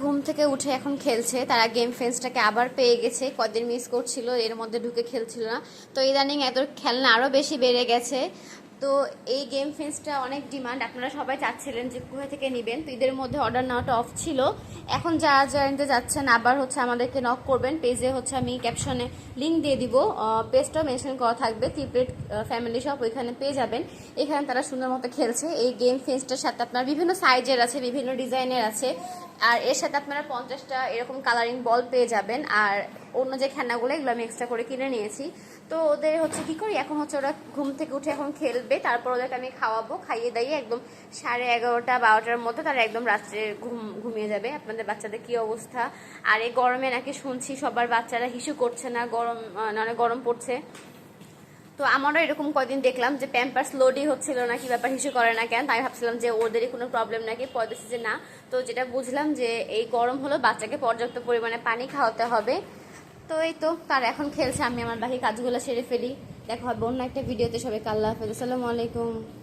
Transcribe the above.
ঘুম থেকে উঠে এখন খেলছে। তারা গেম ফেন্সটাকে আবার পেয়ে গেছে। কদিন মিস করছিল, এর মধ্যে ঢুকে খেলছিল না। তো ইদানিং এত খেলনা আরও বেশি বেড়ে গেছে। তো এই গেম ফেন্সটা অনেক ডিমান্ড আপনারা সবাই চাচ্ছিলেন যে কোথা থেকে নেবেন। তো ঈদের মধ্যে অর্ডার নেওয়াটা অফ ছিল। এখন যারা নিতে যাচ্ছেন, আবার হচ্ছে আমাদেরকে নক করবেন। পেজে হচ্ছে আমি ক্যাপশনে লিঙ্ক দিয়ে দিব। পেজটাও মেনশন করা থাকবে। ত্রিপ্লেট ফ্যামিলি শপ ওইখানে পেয়ে যাবেন। এখানে তারা সুন্দর মতো খেলছে। এই গেম ফেন্সটার সাথে আপনার বিভিন্ন সাইজের আছে, বিভিন্ন ডিজাইনের আছে। আর এর সাথে আপনারা পঞ্চাশটা এরকম কালারিং বল পেয়ে যাবেন। আর অন্য যে খেলনাগুলো এগুলো আমি এক্সট্রা করে কিনে নিয়েছি। তো ওদের হচ্ছে কি করি এখন হচ্ছে ওরা ঘুম থেকে উঠে এখন খেলবে তারপর ওদেরকে আমি খাওয়াবো খাইয়ে দাইয়ে একদম সাড়ে এগারোটা বারোটার মধ্যে তারা একদম রাত্রে ঘুম ঘুমিয়ে যাবে। আপনাদের বাচ্চাদের কি অবস্থা? আর এই গরমে নাকি শুনছি সবার বাচ্চারা হিসু করছে না গরম আহ, না অনেক গরম পড়ছে। তো আমারও এরকম কয়দিন দেখলাম যে প্যাম্পার্স লোডই হচ্ছিল না, কি ব্যাপার হিসেবে করে না কেন? তাই ভাবছিলাম যে ওদেরই কোনো প্রবলেম নাকি? পরে দেখছি যে না। তো যেটা বুঝলাম যে এই গরম হলো, বাচ্চাকে পর্যাপ্ত পরিমাণে পানি খাওয়াতে হবে। তো এই তো, তার এখন খেলছে, আমি আমার বাকি কাজগুলো সেরে ফেলি। দেখা হবে অন্য একটা ভিডিওতে সবাই আল্লাহ হাফেজ। আসসালামু আলাইকুম।